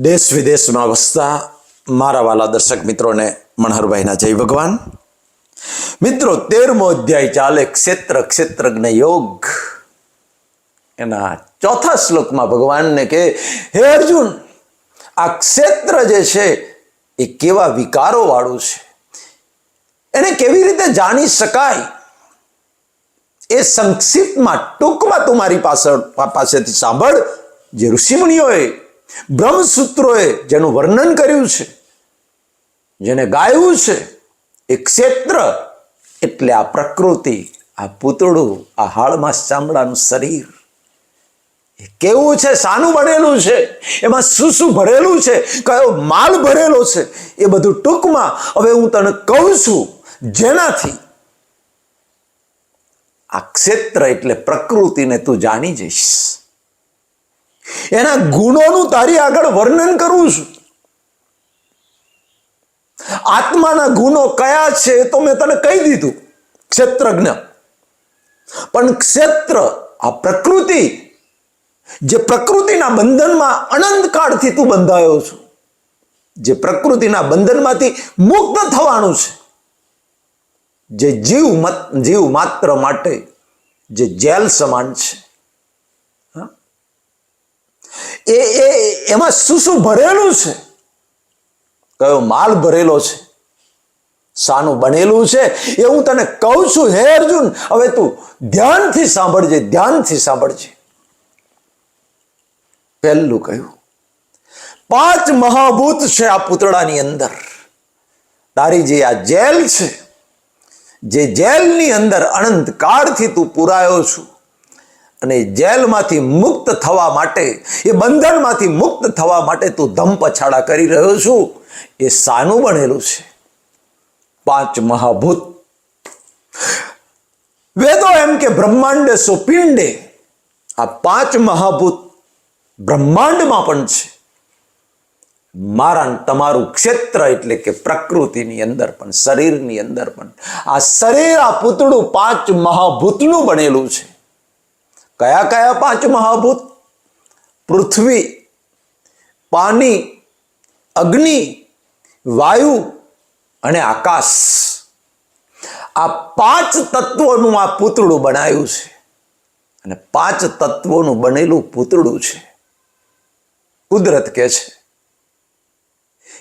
દેશ વિદેશમાં વસતા મારા વાલા દર્શક મિત્રોને મણહરભાઈના જય ભગવાન. મિત્રો, તેરમો અધ્યાય ચાલે ક્ષેત્ર, ક્ષેત્રજ્ઞ યોગ. એના ચોથા શ્લોકમાં ભગવાનને કે હે અર્જુન, આ ક્ષેત્ર જે છે, એ કેવા વિકારો વાળું છે? એને કેવી રીતે જાણી શકાય? એ સંક્ષિપ્તમાં ટૂંકમાં તું મારી પાસે પાસેથી સાંભળ. જે ઋષિમુનિઓએ બ્રહ્મસૂત્રોએ જેનું વર્ણન કર્યું છે, જેને ગાયું છે, એ ક્ષેત્ર એટલે આ પ્રકૃતિ, આ પૂતળું, આ હાળમાં ચામડાનું શરીર. કેવું છે? શાનું બનેલું છે? એમાં શું શું ભરેલું છે? કયો માલ ભરેલો છે? એ બધું ટૂંકમાં હવે હું તને કહું છું, જેનાથી આ ક્ષેત્ર એટલે પ્રકૃતિને તું જાણી જઈશ. એના ગુણોનું તારી આગળ વર્ણન કરું છું. આત્માના ગુણો કયા છે તો મેં તને કહી દીધું, ક્ષેત્રજ્ઞ. પણ ક્ષેત્ર આ પ્રકૃતિ, જે પ્રકૃતિના બંધનમાં અનંત કાળથી તું બંધાયો છું, જે પ્રકૃતિના બંધનમાંથી મુક્ત થવાનું છે. જે જીવ જીવ માત્ર માટે, જે જેલ સમાન છે હા? એ એ, એમાં શું શું ભરેલું છે? કયો માલ ભરેલો છે? શાનું બનેલું છે? એ હું તને કહું છું, હે અર્જુન, હવે તું ધ્યાનથી સાંભળજે ધ્યાનથી સાંભળજે. પહેલું કહ્યું, પાંચ મહાભૂત છે આ પૂતળાની અંદર. તારી જે આ જેલ છે, જે જેલની અંદર અનંત કાળથી તું પુરાયો છું અને જેલમાંથી મુક્ત થવા માટે, એ બંધનમાંથી મુક્ત થવા માટે તું ધમ પછાડા કરી રહ્યો છું. એ શાનું બનેલું છે. પાંચ મહાભૂત. વેદો એમ કે બ્રહ્માંડ સુપિંડે, આ પાંચ મહાભૂત બ્રહ્માંડમાં પણ છે. મારા તમારું ક્ષેત્ર એટલે કે પ્રકૃતિની અંદર પણ, શરીરની અંદર પણ, આ શરીર આ પૂતળું પાંચ મહાભૂતનું બનેલું છે. કયા કયા પાંચ મહાભૂત? પૃથ્વી પાણી અગ્નિ, વાયુ અને આકાશ. આ પાંચ તત્વોનું આ પૂતળું બનાવ્યું છે. અને પાંચ તત્વોનું બનેલું પૂતળું છે. કુદરત કે છે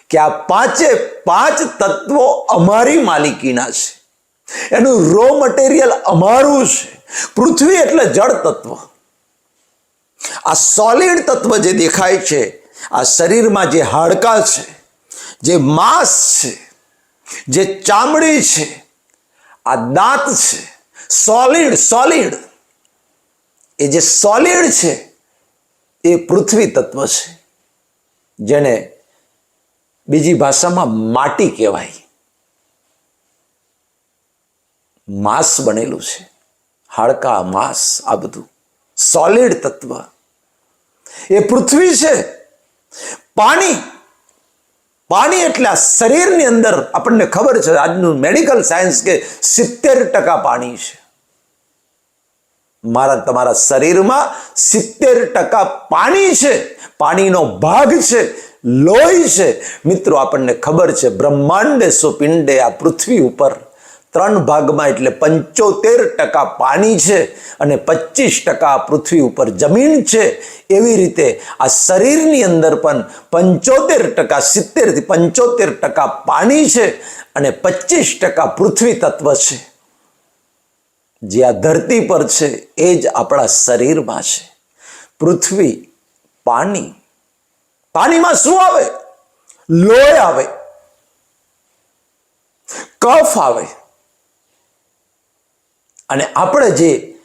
કે આ પાંચે પાંચ તત્વો અમારી માલિકીના છે. એનું રો મટીરિયલ અમારું છે. પૃથ્વી એટલે જળ તત્વ. આ સોલિડ તત્વ જે દેખાય છે, આ શરીરમાં જે હાડકા છે, જે માંસ છે, જે ચામડી છે, આ દાંત છે સોલિડ સોલિડ એ જે સોલિડ છે, એ પૃથ્વી તત્વ છે, જેને બીજી ભાષામાં માટી કહેવાય. માંસ બનેલું છે. હાડકા, માંસ, આ બધું. સોલિડ તત્વ. એ પૃથ્વી છે. પાણી. પાણી એટલે આ શરીરની અંદર આપણને ખબર છે, આજનું મેડિકલ સાયન્સ કે સિત્તેર ટકા પાણી છે. મારા, તમારા શરીરમાં સિત્તેર ટકા પાણી છે. પાણીનો ભાગ છે. લોહી છે. મિત્રો, આપણને ખબર છે, બ્રહ્માંડે સુપિંડે આ પૃથ્વી ઉપર ત્રણ ભાગમાં એટલે પંચોતેર ટકા પાણી છે અને પચીસ ટકા પૃથ્વી ઉપર જમીન છે એવી રીતે આ શરીરની અંદર પણ પંચોતેર ટકા સિત્તેરથી પંચોતેર ટકા પાણી છે અને પચીસ ટકા પૃથ્વી તત્વ છે. જે આ ધરતી પર છે એ જ આપણા શરીરમાં છે. પૃથ્વી પાણી. પાણીમાં શું આવે? લોહી આવે. કફ આવે. અને આપણે જે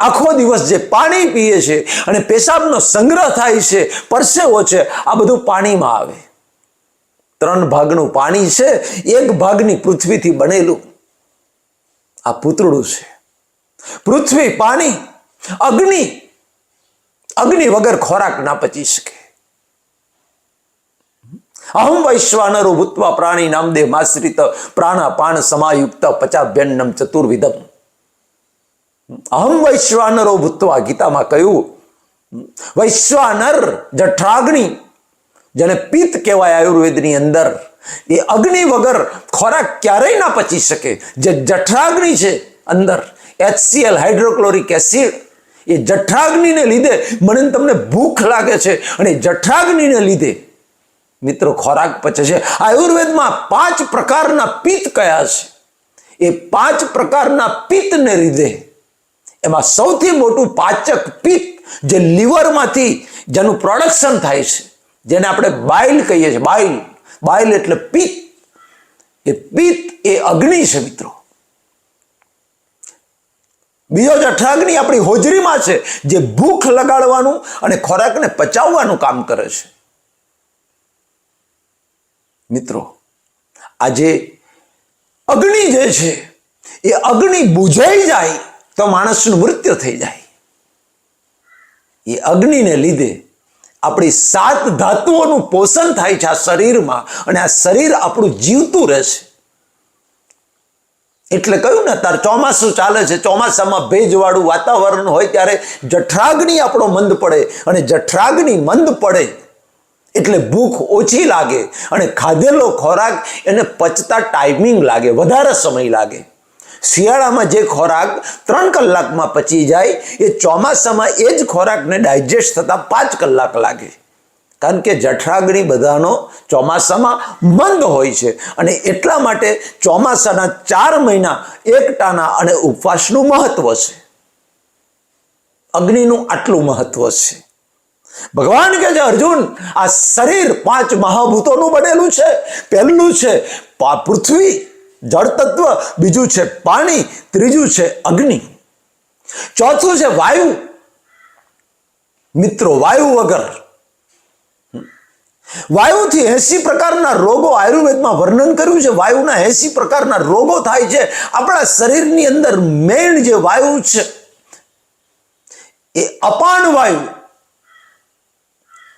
આખો દિવસ જે પાણી પીએ છીએ અને પેશાબનો સંગ્રહ થાય છે, પરસેવો છે, આ બધું પાણીમાં આવે. ત્રણ ભાગનું પાણી છે, એક ભાગની પૃથ્વીથી બનેલું. આ પૂતળું છે. પૃથ્વી પાણી, અગ્નિ અગ્નિ વગર ખોરાક ના પચી શકે. અહમ વૈશ્વાનરો ભૂતવા પ્રાણી નામદેહ માશ્રિત પ્રાણાપાન સમાયુક્ત પચાભ્યન્નમ ચતુર્વિધમ. અહમ વૈશ્વાનરો ભૂતવા ગીતામાં કહ્યું, વૈશ્વાનર જઠરાગ્નિ, જેને પિત્ત કહેવાય આયુર્વેદની અંદર, એ અગ્નિ વગર ખોરાક ક્યારેય ના પચી શકે. જે જઠરાગ્નિ છે અંદર એચસીએલ હાઇડ્રોક્લોરિક એસિડ એ જઠરાગ્નિને લીધે મને તમને ભૂખ લાગે છે અને જઠરાગ્નિને લીધે મિત્રો ખોરાક પચે છે. આયુર્વેદમાં પાંચ પ્રકારના પિત્ત કયા છે? એ પાંચ પ્રકારના પિત્તને લીધે એમાં સૌથી મોટું પાચક પિત્ત જે લીવરમાંથી જેનું પ્રોડક્શન થાય છે, જેને આપણે બાઇલ કહીએ છીએ, બાઇલ. બાઇલ એટલે પિત્ત. એ પિત્ત એ અગ્નિ છે મિત્રો. બીજો જઠરાગ્નિ આપણી હોજરીમાં છે, જે ભૂખ લગાડવાનું અને ખોરાકને પચાવવાનું કામ કરે છે. મિત્રો, આજે અગ્નિ જે છે, એ અગ્નિ બુઝાઈ જાય તો માણસનું મૃત્યુ થઈ જાય. એ અગ્નિને લીધે આપણી સાત ધાતુઓનું પોષણ થાય છે આ શરીરમાં અને આ શરીર આપણું જીવતું રહેશે. એટલે કહ્યું ને, તાર ચોમાસું ચાલે છે, ચોમાસામાં ભેજવાળું વાતાવરણ હોય ત્યારે જઠરાગ્નિ આપણો મંદ પડે અને જઠરાગ્નિ મંદ પડે એટલે ભૂખ ઓછી લાગે અને ખાધેલો ખોરાક એને પચતા ટાઈમિંગ લાગે, વધારે સમય લાગે. શિયાળામાં જે ખોરાક ત્રણ કલાકમાં પચી જાય, એ ચોમાસામાં એ જ ખોરાકને ડાયજેસ્ટ થતાં પાંચ કલાક લાગે. કારણ કે જઠરાગ્નિ બધાનો ચોમાસામાં મંદ હોય છે અને એટલા માટે ચોમાસાના ચાર મહિના એકટાના અને ઉપવાસનું મહત્વ છે. અગ્નિનું આટલું મહત્વ છે. ભગવાન કે છે, અર્જુન, આ શરીર પાંચ મહાભૂતોનું બનેલું છે. પહેલું છે પૃથ્વી જળ તત્વ, બીજું છે પાણી, ત્રીજું છે અગ્નિ. ચોથું છે વાયુ. મિત્રો, વાયુ વગર. વાયુથી એસી પ્રકારના રોગો આયુર્વેદમાં વર્ણન કર્યું છે. વાયુના એસી પ્રકારના રોગો થાય છે. આપણા શરીરની અંદર મેઇન જે વાયુ છે, એ અપાન વાયુ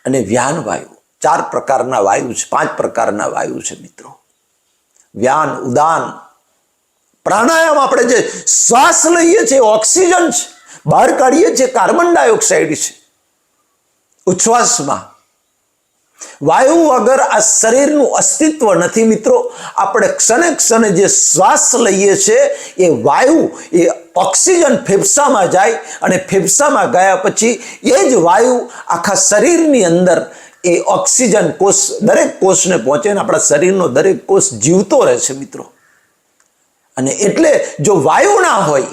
અને વ્યાન વાયુ. ચાર પ્રકારના વાયુ છે, પાંચ પ્રકારના વાયુ છે, મિત્રો. વ્યાન, ઉદાન. પ્રાણાયામ આપણે જે શ્વાસ લઈએ છીએ, ઓક્સિજન છે, બહાર કાઢીએ છીએ, કાર્બન ડાયોક્સાઇડ છે, ઉચ્છ્વાસમાં. વાયુ વગર આ શરીરનું અસ્તિત્વ નથી મિત્રો. આપણે ક્ષણે ક્ષણે જે શ્વાસ લઈએ છીએ, એ વાયુ, એ ઓક્સિજન ફેફસામાં જાય અને ફેફસામાં ગયા પછી એ જ વાયુ આખા શરીરની અંદર એ ઓક્સિજન કોષ, દરેક કોષને પહોંચે ને આપણા શરીરનો દરેક કોષ જીવતો રહે છે મિત્રો. અને એટલે જો વાયુ ના હોય,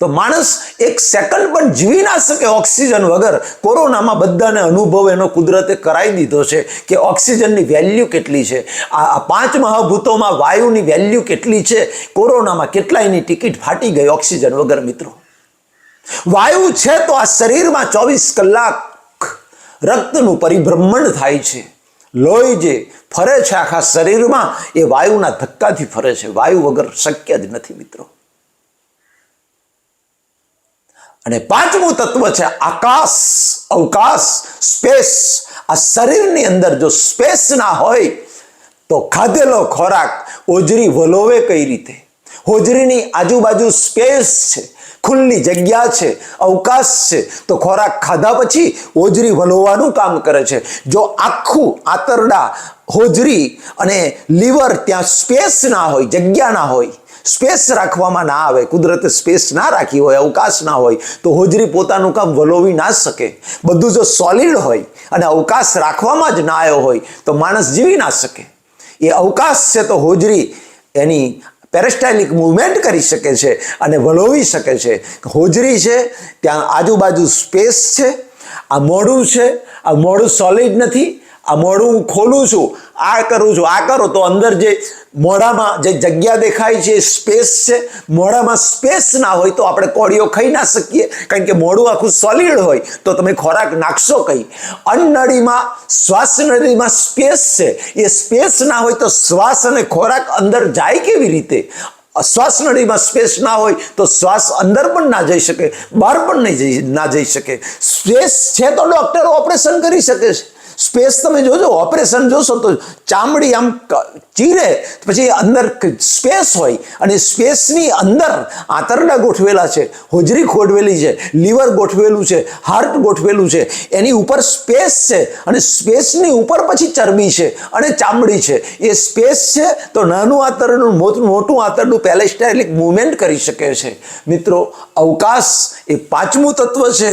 તો માણસ એક સેકન્ડ પણ જીવી ના શકે ઓક્સિજન વગર. કોરોનામાં બધાને અનુભવ એનો કુદરતે કરાવી દીધો છે કે ઓક્સિજનની વેલ્યુ કેટલી છે. આ પાંચ મહાભૂતોમાં વાયુની વેલ્યુ કેટલી છે? કોરોનામાં કેટલાયની ટિકિટ ફાટી ગઈ ઓક્સિજન વગર મિત્રો? વાયુ છે તો આ શરીરમાં ચોવીસ કલાક રક્તનું પરિભ્રમણ થાય છે. લોહી જે ફરે છે આખા શરીરમાં, એ વાયુના ધક્કાથી ફરે છે. વાયુ વગર શક્ય જ નથી મિત્રો. અને પાંચમું તત્વ છે આકાશ, અવકાશ, સ્પેસ. આ શરીરની અંદર જો સ્પેસ ના હોય, તો ખાધેલો ખોરાક હોજરી વલોવે કઈ રીતે? હોજરીની આજુબાજુ સ્પેસ છે. ખુલ્લી જગ્યા છે, અવકાશ છે, તો ખોરાક ખાધા પછી હોજરી વલોવાનું કામ કરે છે. જો આખું આંતરડા હોજરી અને લીવર ત્યાં સ્પેસ ના હોય, જગ્યા ના હોય, સ્પેસ રાખવામાં ના આવે, કુદરતે સ્પેસ ના રાખી હોય, અવકાશ ના હોય, તો હોજરી પોતાનું કામ વલોવી ના શકે. બધું જો સોલિડ હોય અને અવકાશ રાખવામાં જ ના આવ્યો હોય, તો માણસ જીવી ના શકે. એ અવકાશ છે તો હોજરી એની પેરેસ્ટાઇલિક મૂવમેન્ટ કરી શકે છે અને વલોવી શકે છે. હોજરી છે, ત્યાં આજુબાજુ સ્પેસ છે, આ મોડું છે, આ મોડું સોલિડ નથી આ મોઢું હું ખોલું છું, આ કરું છું, આ કરો. તો અંદર જે મોઢામાં જે જગ્યા દેખાય છે સ્પેસ છે. મોઢામાં સ્પેસ ના હોય તો આપણે કોળીઓ ખાઈ ના શકીએ. કારણ કે મોઢું આખું સોલિડ હોય તો તમે ખોરાક નાખશો કઈ? અન્નળીમાં શ્વાસ નળીમાં સ્પેસ છે. એ સ્પેસ ના હોય તો શ્વાસ અને ખોરાક અંદર જાય કેવી રીતે? શ્વાસ નળીમાં સ્પેસ ના હોય તો શ્વાસ અંદર પણ ના જઈ શકે, બહાર પણ નહીં જઈ, ના જઈ શકે. સ્પેસ છે તો ડૉક્ટર ઓપરેશન કરી શકે છે. સ્પેસ તમે જોજો, ઓપરેશન જોશો તો ચામડી આમ ચીરે, પછી અંદર સ્પેસ હોય અને સ્પેસની અંદર આંતરડા ગોઠવેલા છે, હોજરી ખોડવેલી છે, લીવર ગોઠવેલું છે, હાર્ટ ગોઠવેલું છે, એની ઉપર સ્પેસ છે અને સ્પેસની ઉપર પછી ચરબી છે અને ચામડી છે. એ સ્પેસ છે તો નાનું આંતરડું મોટું આંતરડું પેલેસ્ટાઇલિક મુવમેન્ટ કરી શકે છે. મિત્રો, અવકાશ એ પાંચમું તત્વ છે.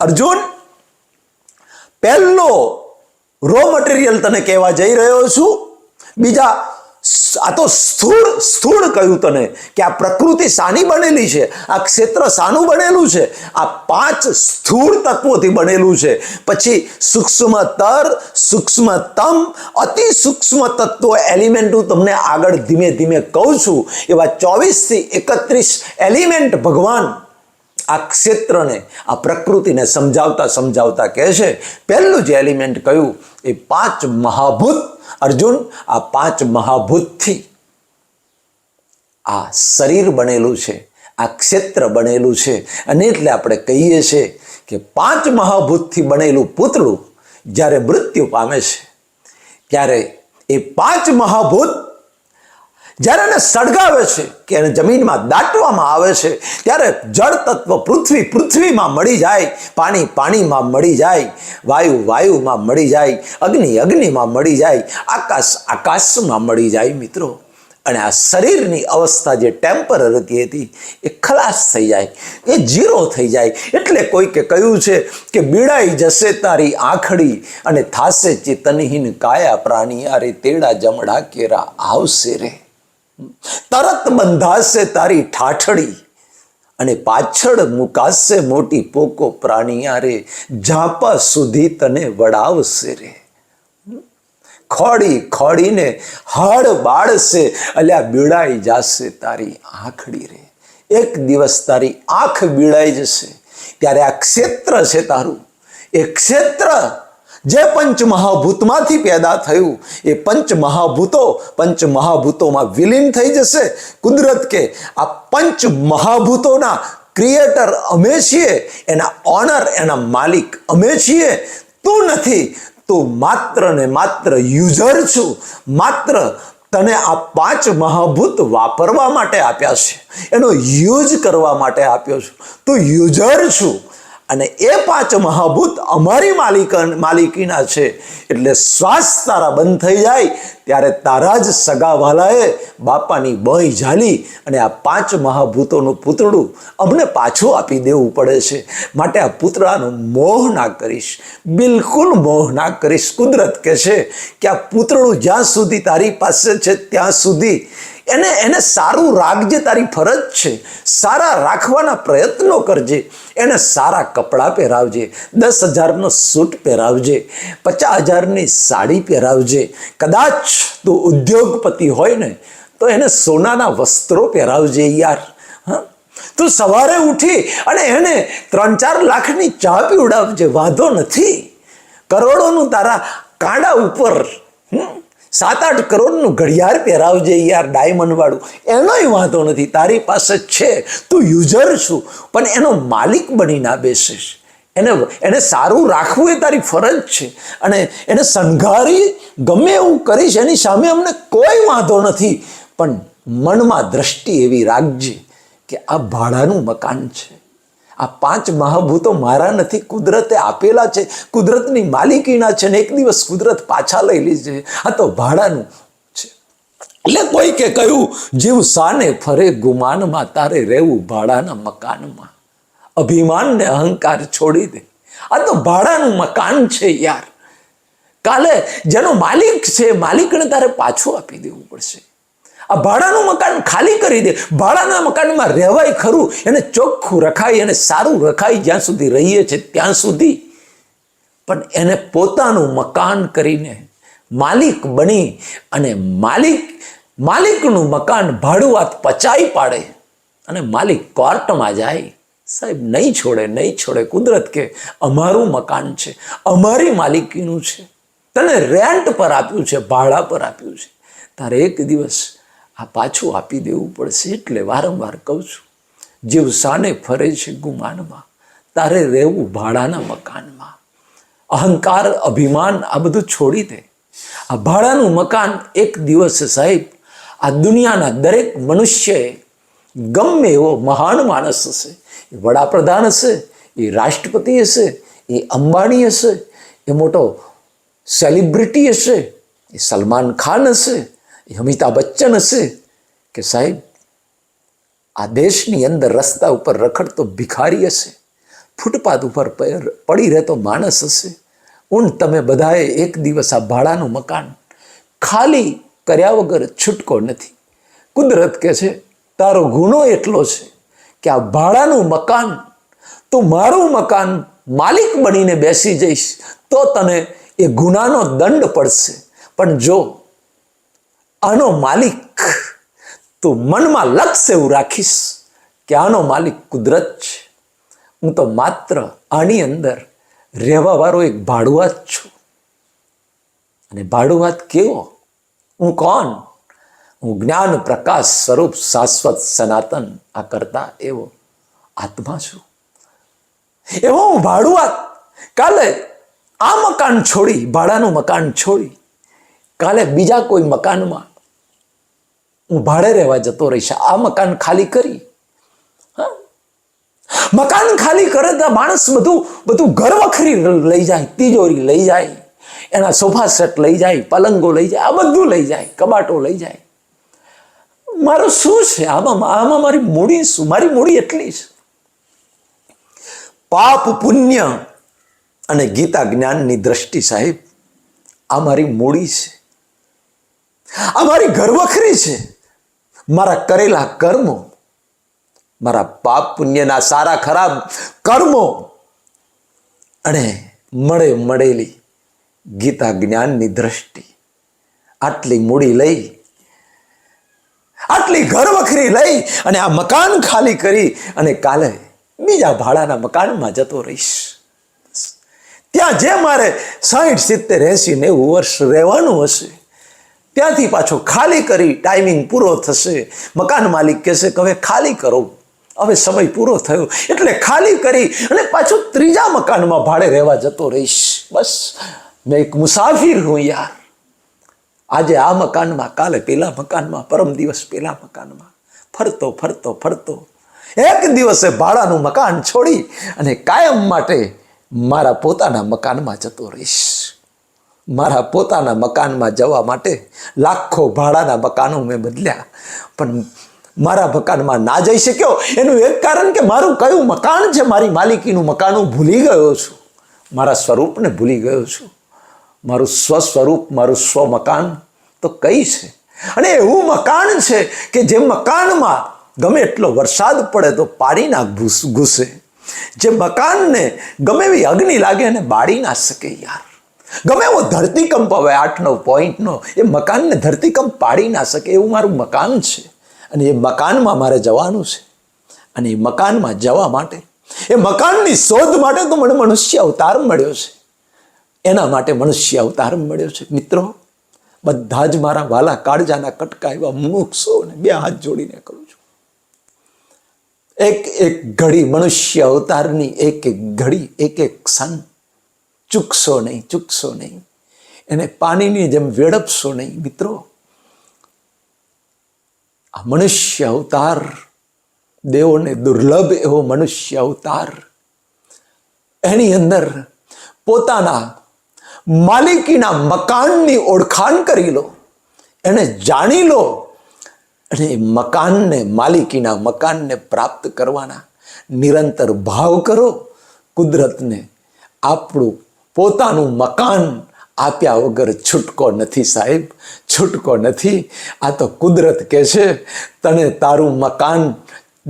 અર્જુન, પહેલો રો મટીરિયલ તને કહેવા જઈ રહ્યો છું. બીજા, આ તો સ્થૂળ સ્થૂળ કહ્યું તને કે આ પ્રકૃતિ સાની બનેલી છે, આ ક્ષેત્ર સાનું બનેલું છે, આ પાંચ સ્થૂળ તત્વોથી બનેલું છે. પછી સૂક્ષ્મતર સૂક્ષ્મતમ અતિ સૂક્ષ્મ તત્વો એલિમેન્ટ હું તમને આગળ ધીમે ધીમે કહું છું. એવા ચોવીસથી એકત્રીસ એલિમેન્ટ ભગવાન આ ક્ષેત્રને, આ પ્રકૃતિને સમજાવતા સમજાવતા કહે છે, પહેલું જે એલિમેન્ટ કયું એ પાંચ મહાભૂત, અર્જુન, આ પાંચ મહાભૂતથી આ શરીર બનેલું છે, આ ક્ષેત્ર બનેલું છે. અને એટલે આપણે કહીએ છીએ કે પાંચ મહાભૂતથી બનેલું પૂતળું જ્યારે મૃત્યુ પામે છે, ત્યારે એ પાંચ મહાભૂત જ્યારે એને સળગાવે છે કે એને જમીનમાં દાટવામાં આવે છે, ત્યારે જળ તત્વ પૃથ્વી પૃથ્વીમાં મળી જાય, પાણી પાણીમાં મળી જાય, વાયુ વાયુમાં મળી જાય, અગ્નિ અગ્નિમાં મળી જાય, આકાશ આકાશમાં મળી જાય મિત્રો. અને આ શરીરની અવસ્થા જે ટેમ્પરરી હતી, એ ખલાસ થઈ જાય, એ જીરો થઈ જાય. એટલે કોઈકે કહ્યું છે કે બીડાઈ જશે તારી આંખડી અને થાશે ચેતનહીન કાયા પ્રાણી, અરે તેડા જમડા કેરા આવશે રે. તરત બંધાશે તારી ઠાઠડી અને પાછળ મુકાશે મોટી પોકો પ્રાણીયારે ઝાપા સુધી તને વડાવશે રે. ખોડી ખોડીને હાડ બાળશે, અલ્યા બીડાઈ જાશે તારી આંખડી રે. એક દિવસ તારી આંખ બીડાઈ જશે, ત્યારે આ ક્ષેત્ર છે તારું. એ ક્ષેત્ર જે પંચ મહાભૂતમાંથી પેદા થયું, એ પંચ મહાભૂતો પંચ મહાભૂતોમાં વિલીન થઈ જશે. કુદરત કે આ પંચ મહાભૂતોના ક્રિએટર અમે છીએ, એના ઓનર, એના માલિક અમે છીએ. તું નથી, તું માત્ર ને માત્ર યુઝર છું. માત્ર તને આ પાંચ મહાભૂત વાપરવા માટે આપ્યા છે. એનો યુઝ કરવા માટે આપ્યો છું. તું યુઝર છું. અને એ પાંચ મહાભૂત અમારી માલિક માલિકીના છે. એટલે શ્વાસ તારા બંધ થઈ જાય, ત્યારે તારા જ સગાવાલાએ બાપાની બહી ઝાલી અને આ પાંચ મહાભૂતોનું પુતળું અમને પાછું આપી દેવું પડે છે. માટે આ પુતળાનું મોહ ના કરીશ. બિલકુલ મોહ ના કરીશ. કુદરત કહે છે કે આ પુતળું જ્યાં સુધી તારી પાસે છે, ત્યાં સુધી એને એને સારું રાખજે, તારી ફરજ છે. સારા રાખવાના પ્રયત્નો કરજે. એને સારા કપડાં પહેરાવજે. દસ હજારનો સૂટ પહેરાવજે. પચાસ હજારની સાડી પહેરાવજે. કદાચ તું ઉદ્યોગપતિ હોય ને, તો એને સોનાના વસ્ત્રો પહેરાવજે યાર. હા? તું સવારે ઉઠી અને એને ત્રણ ચાર લાખની ચા પીવડાવજે. વાંધો નથી. કરોડોનું તારા કાંડા ઉપર. હમ? સાત આઠ કરોડનું ઘડિયાળ પહેરાવજે યાર ડાયમંડ વાળું. એનોય વાંધો નથી, તારી પાસે છે, તું યુઝર છું, પણ એનો માલિક બની ના બેસીશ. એને એને સારું રાખવું એ તારી ફરજ છે. અને એને સંઘારી ગમે એવું કરીશ, એની સામે અમને કોઈ વાંધો નથી. પણ મનમાં દ્રષ્ટિ એવી રાખજે કે આ ભાડાનું મકાન છે. આ પાંચ મહાભૂતો મારા નથી, કુદરતે આપેલા છે. કુદરતની માલિકીના છે ને એક દિવસ કુદરત પાછા લઈ લીધે આ તો ભાડાનું છે. એટલે કોઈ કે કહ્યું, જીવ સાને ફરે ગુમાનમાં, તારે રહેવું ભાડાના મકાનમાં. અભિમાનને અહંકાર છોડી દે. આ તો ભાડાનું મકાન છે યાર. કાલે જેનો માલિક છે, માલિકને તારે પાછું આપી દેવું પડશે. આ ભાડાનું મકાન ખાલી કરી દે. ભાડાના મકાનમાં રહેવાય ખરું, એને ચોખ્ખું રખાય, એને સારું રખાય જ્યાં સુધી રહીએ છે ત્યાં સુધી. પણ એને પોતાનું મકાન કરીને માલિક બની અને માલિક, માલિકનું મકાન ભાડુઆત પચાઈ પાડે અને માલિક કોર્ટમાં જાય. સાહેબ, નહીં છોડે નહીં છોડે, કુદરત કે અમારું મકાન છે, અમારી માલિકીનું છે. તને રેન્ટ પર આપ્યું છે, ભાડા પર આપ્યું છે. તારે એક દિવસ આ પાછું આપી દેવું પડશે એટલે વારંવાર કહું છું, જીવ સાને ફરે છે ગુમાનમાં, તારે રહેવું ભાડાના મકાનમાં. અહંકાર, અભિમાન આ બધું છોડી દે. આ ભાડાનું મકાન એક દિવસે સાહેબ, આ દુનિયાના દરેક મનુષ્યએ ગમે એવો મહાન માણસ હશે. એ વડાપ્રધાન હશે, એ રાષ્ટ્રપતિ હશે, એ અંબાણી હશે, એ મોટો સેલિબ્રિટી હશે, એ સલમાન ખાન હશે અમિતાભ બચ્ચન હશે કે સાહેબ, આ દેશની અંદર રસ્તા ઉપર રખડતો ભિખારી હશે, ફૂટપાથ ઉપર પડી રહેતો માણસ હશે. ઊન તમે બધાએ એક દિવસ આ ભાડાનું મકાન ખાલી કર્યા વગર છૂટકો નથી. કુદરત કે છે, તારો ગુનો એટલો છે કે આ ભાડાનું મકાન, તો મારું મકાન માલિક બનીને બેસી જઈશ, તો તને એ ગુનાનો દંડ પડશે. પણ જો આનો માલિક તું મનમાં લક્ષ એવું રાખીશ કે આનો માલિક કુદરત છે. હું તો માત્ર આની અંદર રહેવાવાળો એક ભાડુઆત છું. અને ભાડુઆત કેવો? હું કોણ? હું જ્ઞાન પ્રકાશ સ્વરૂપ શાશ્વત સનાતન આ કરતા એવો આત્મા છું. એવો હું ભાડુઆત. કાલે આ મકાન છોડી, ભાડાનું મકાન છોડી, કાલે બીજા કોઈ મકાનમાં હું ભાડે રહેવા જતો રહીશ આ મકાન ખાલી કરી? મકાન ખાલી કરે તો માણસ બધું બધું ઘર વખરી લઈ જાય, તિજોરી લઈ જાય, એના સોફા સેટ લઈ જાય, પલંગો લઈ જાય, આ બધું લઈ જાય, કબાટો લઈ જાય. મારું શું છે? આમાં આમાં મારી મૂડી શું? મારી મૂડી એટલી છે. પાપ પુણ્ય અને ગીતા જ્ઞાનની દ્રષ્ટિ સાહેબ, આ મારી મૂડી છે. આ મારી ઘરવખરી છે. મારા કરેલા કર્મો, મારા પાપ પુણ્યના સારા ખરાબ કર્મો અને મળે મળેલી ગીતા જ્ઞાનની દ્રષ્ટિ. આટલી મૂડી લઈ, આટલી ઘર વખરી લઈ અને આ મકાન ખાલી કરી અને કાલે બીજા ભાડાના મકાનમાં જતો રહીશ. ત્યાં જે મારે સાઠ સિત્તેર એસી નેવું વર્ષ રહેવાનું હશે. ત્યાંથી પાછો ખાલી કરી ટાઈમિંગ પૂરો થશે. મકાન માલિક કહેશે કે હવે ખાલી કરો. હવે સમય પૂરો થયો. એટલે ખાલી કરી અને પાછો ત્રીજા મકાનમાં ભાડે રહેવા જતો રહીશ. બસ. મેં એક મુસાફિર હું યાર. આજે આ મકાનમાં, કાલે પેલા મકાનમાં, પરમ દિવસ પેલા મકાનમાં. ફરતો ફરતો ફરતો. એક દિવસે ભાડાનું મકાન છોડી અને કાયમ માટે મારા પોતાના મકાનમાં જતો રહીશ. મારા પોતાના મકાનમાં જવા માટે લાખો ભાડાના મકાનો મેં બદલ્યા. પણ મારા મકાનમાં ના જઈ શક્યો? એનું એક કારણ કે મારું કયું મકાન છે? મારી માલિકીનું મકાન હું ભૂલી ગયો છું. મારા સ્વરૂપને ભૂલી ગયો છું. મારું સ્વસ્વરૂપ, મારું સ્વ મકાન તો કઈ છે? અને એવું મકાન છે કે જે મકાનમાં ગમે એટલો વરસાદ પડે તો પાડી ના ઘૂસ ઘૂસે જે મકાનને ગમે એવી અગ્નિ લાગે અને બાળી ના શકે યાર. ગમે એવો ધરતીકંપ હવે આઠ નવ પોઈન્ટનો, એ મકાનને ધરતીકંપ પાડી ના શકે એવું મારું મકાન છે. અને એ મકાનમાં મારે જવાનું છે. અને એ મકાનમાં જવા માટે, એ મકાનની શોધ માટે તો મને મનુષ્ય અવતાર મળ્યો છે. એના માટે મનુષ્ય અવતાર મળ્યો છે. મિત્રો, બધા જ મારા વાલા કાળજાના કટકા એવા મુક્ષો ને બે હાથ જોડીને કરું છું. એક એક ઘડી મનુષ્ય અવતારની એક એક ઘડી, એક એક ક્ષણ ચૂકશો નહીં ચૂકશો નહીં. એને પાણીની જેમ વેડપશો નહીં, મિત્રો. આ મનુષ્ય અવતાર, દેવોને દુર્લભ એવો મનુષ્ય અવતાર. એની અંદર પોતાના માલિકીના મકાનની ઓળખાણ કરી લો. એને જાણી લો. અને મકાનને, માલિકીના મકાનને પ્રાપ્ત કરવાના નિરંતર ભાવ કરો. કુદરતને આપણું પોતાનું મકાન આપ્યા વગર છૂટકો નથી સાહેબ, છૂટકો નથી. આ તો કુદરત કહે છે, તને તારું મકાન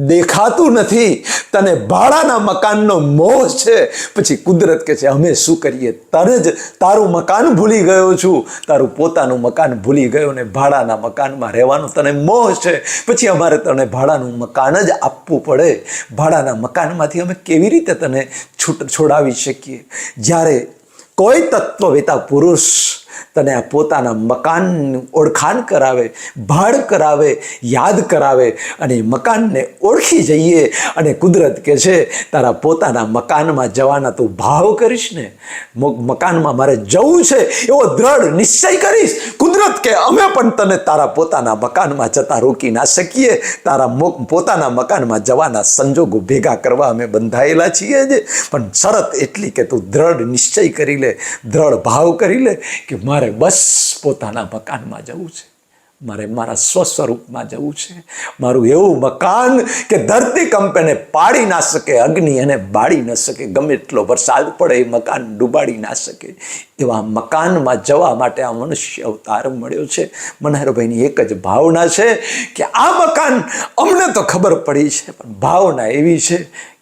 દેખાતું નથી. તને ભાડાના મકાનનો મોહ છે. પછી કુદરત કે છે, અમે શું કરીએ? તને જ તારું મકાન ભૂલી ગયો છું. તારું પોતાનું મકાન ભૂલી ગયો ને ભાડાના મકાનમાં રહેવાનું તને મોહ છે. પછી અમારે તને ભાડાનું મકાન જ આપવું પડે. ભાડાના મકાનમાંથી અમે કેવી રીતે તને છૂટ છોડાવી શકીએ? જ્યારે કોઈ તત્વવેતા પુરુષ તને આ પોતાના મકાનનું ઓળખાણ કરાવે, ભાડ કરાવે, યાદ કરાવે અને મકાનને ઓળખી જઈએ. અને કુદરત કે છે, તારા પોતાના મકાનમાં જવાના તું ભાવ કરીશ ને મકાનમાં મારે જવું છે એવો દ્રઢ નિશ્ચય કરીશ. કુદરત કે અમે પણ તને તારા પોતાના મકાનમાં જતા રોકી ના શકીએ. તારા પોતાના મકાનમાં જવાના સંજોગો ભેગા કરવા અમે બંધાયેલા છીએ જ. પણ શરત એટલી કે તું દ્રઢ નિશ્ચય કરી લે, દ્રઢ ભાવ કરી લે કે મારે બસ પોતાના મકાનમાં જવું છે. મારે મારા સ્વસ્વરૂપમાં જવું છે. મારું એવું મકાન કે ધરતી કંપેને પાડી ના શકે, અગ્નિ એને બાળી ન શકે, ગમે એટલો વરસાદ પડે એ મકાન ડૂબાડી ના શકે. એવા મકાનમાં જવા માટે આ મનુષ્ય અવતાર મળ્યો છે. મનહરભાઈની એક જ ભાવના છે કે આ મકાન અમને તો ખબર પડી છે, પણ ભાવના એવી છે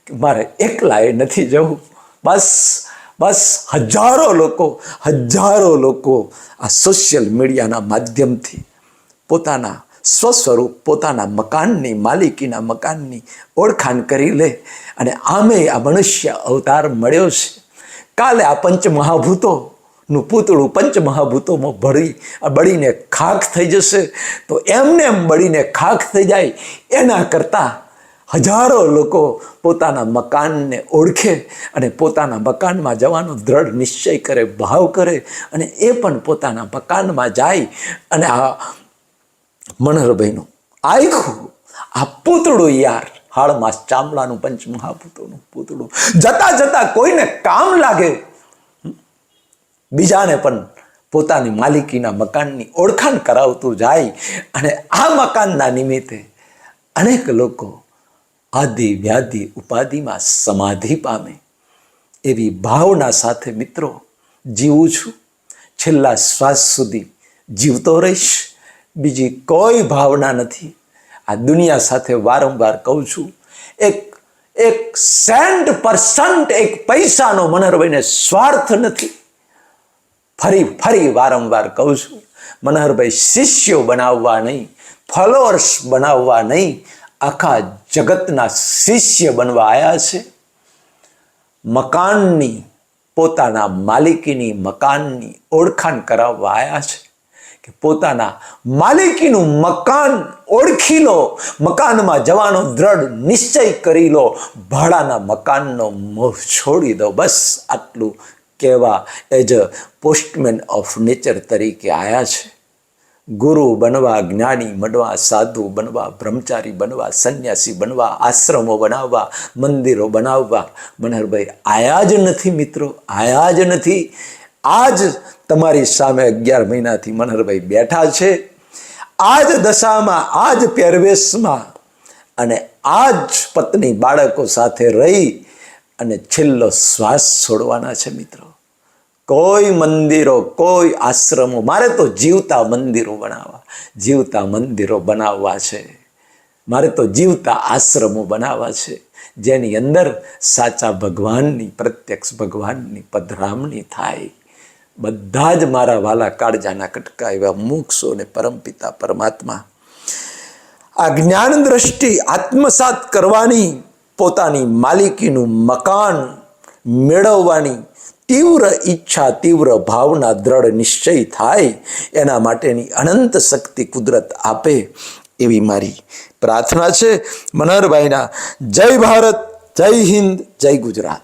કે મારે એકલાએ નથી જવું. બસ બસ હજારો લોકો હજારો લોકો આ સોશિયલ મીડિયાના માધ્યમથી પોતાના સ્વસ્વરૂપ, પોતાના મકાનની, માલિકીના મકાનની ઓળખાણ કરી લે અને આમે આ મનુષ્ય અવતાર મળ્યો છે. કાલે આ પંચમહાભૂતોનું પૂતળું પંચમહાભૂતોમાં ભળી બળીને ખાખ થઈ જશે. તો એમને એમ બળીને ખાખ થઈ જાય, એના કરતાં હજારો લોકો પોતાના મકાનને ઓળખે અને પોતાના મકાનમાં જવાનો દ્રઢ નિશ્ચય કરે, ભાવ કરે અને એ પણ પોતાના મકાનમાં જાય અને આ મનહરભાઈનું આખું આ પૂતળું યાર હાળમાં ચામડાનું પંચમહાભૂતોનું પૂતળું. જતા જતા કોઈને કામ લાગે. બીજાને પણ પોતાની માલિકીના મકાનની ઓળખાણ કરાવતું જાય અને આ મકાનના નિમિત્તે અનેક લોકો આદિ વ્યાધિ ઉપાધિમાં સમાધિ પામે. એવી ભાવના સાથે મિત્રો, જીવું છું. છેલ્લા શ્વાસ સુધી જીવતો રહીશ. બીજી કોઈ ભાવના નથી. આ દુનિયા સાથે વારંવાર કહું છું, એક એક સેન્ટ પરસન્ટ એક પૈસાનો મનહરભાઈને સ્વાર્થ નથી. ફરી ફરી વારંવાર કહું છું, મનહરભાઈ, શિષ્યો બનાવવા નહીં ફોલોઅર્સ બનાવવા નહીં, આખા જગતના શિષ્ય બનવા આવ્યા છે. મકાનની, પોતાના માલિકીની મકાનની ઓળખાણ કરાવવા આવ્યા છે કે પોતાના માલિકીનું મકાન ઓળખી લો, મકાનમાં જવાનો દ્રઢ નિશ્ચય કરી લો, ભાડાના મકાનનો મોહ છોડી દો, બસ આટલું કહેવા as a postman of nature તરીકે આવ્યા છે. ગુરુ બનવા, જ્ઞાની બનવા, સાધુ બનવા, બ્રહ્મચારી બનવા, સંન્યાસી બનવા, આશ્રમો બનાવવા, મંદિરો બનાવવા. મનહરભાઈ, આયા જ નથી મિત્રો, આયા જ નથી. આજ તમારી સામે અગિયાર મહિનાથી મનહરભાઈ બેઠા છે. આજ દશામાં, આજ પહેરવેશમાં અને આ જ પત્ની બાળકો સાથે રહી અને છેલ્લો શ્વાસ છોડવાના છે મિત્રો. કોઈ મંદિરો, કોઈ આશ્રમો, મારે તો જીવતા મંદિરો બનાવવા, જીવતા મંદિરો બનાવવા છે. મારે તો જીવતા આશ્રમો બનાવવા છે. જેની અંદર સાચા ભગવાનની, પ્રત્યક્ષ ભગવાનની, પધરામણી થાય. બધા જ મારા વાલા કાળજાના કટકા એવા મોક્ષો ને પરમપિતા પરમાત્મા. આ જ્ઞાન દ્રષ્ટિ આત્મસાત કરવાની પોતાની માલિકીનું મકાન મેળવવાની તીવ્ર ઈચ્છા, તીવ્ર ભાવના દ્રઢ નિશ્ચય થાય, એના માટેની અનંત શક્તિ કુદરત આપે એવી મારી પ્રાર્થના છે. મનહરભાઈના, જય ભારત, જય હિન્દ, જય ગુજરાત.